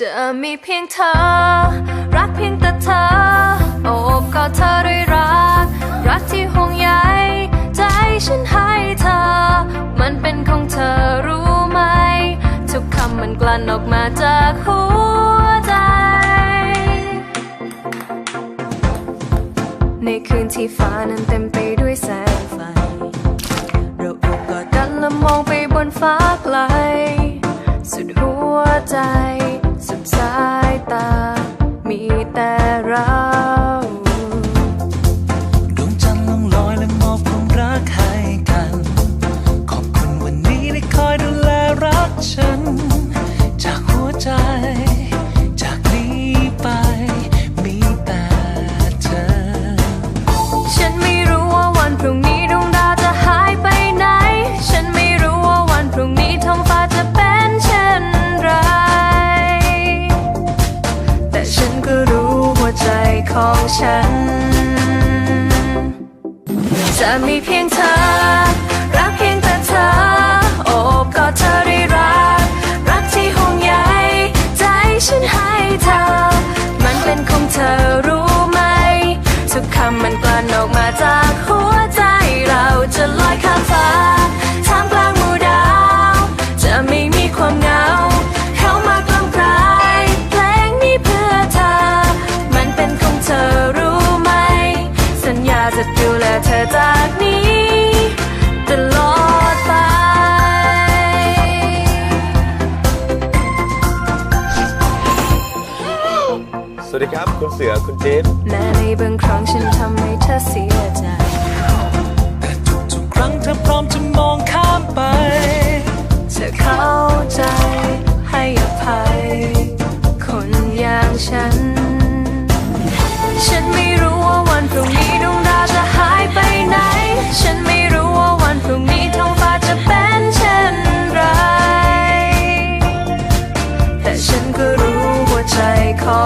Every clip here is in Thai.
จะมีเพียงเธอ รักเพียงแต่เธอ โอบกอดเธอด้วยรัก รักที่ห่วงใยใจฉันให้เธอ มันเป็นของเธอรู้ไหม ทุกคำมันกลั่นออกมาจากหัวใจ ในคืนที่ฟ้านั้นเต็มไปด้วยแสงันก็รู้หัวใจของฉัน จะมีเพียงเธอรักเพียง สวัสดีครับ คุณเสือคุณเจิ๊แม้ในบางครั้งฉันทำให้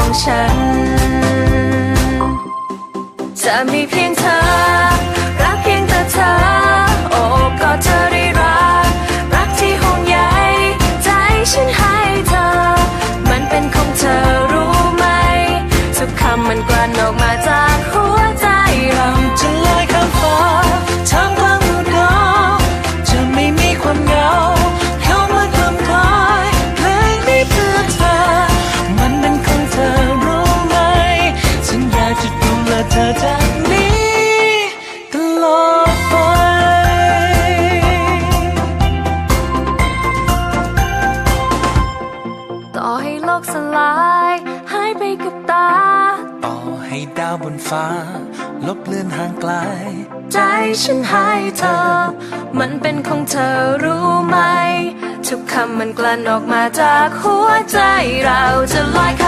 ของฉัน จะมีเพียงเธอ่อให้โลกสลายหายไปกับตา ต่อให้ดาวบนฟ้า ลบเลือนห่างไกล ใจฉันหายเธอ มันเป็นของเธอรู้ไหม ทุกคำมันกลั่นออกมาจากหัวใจเราจะลอยข้า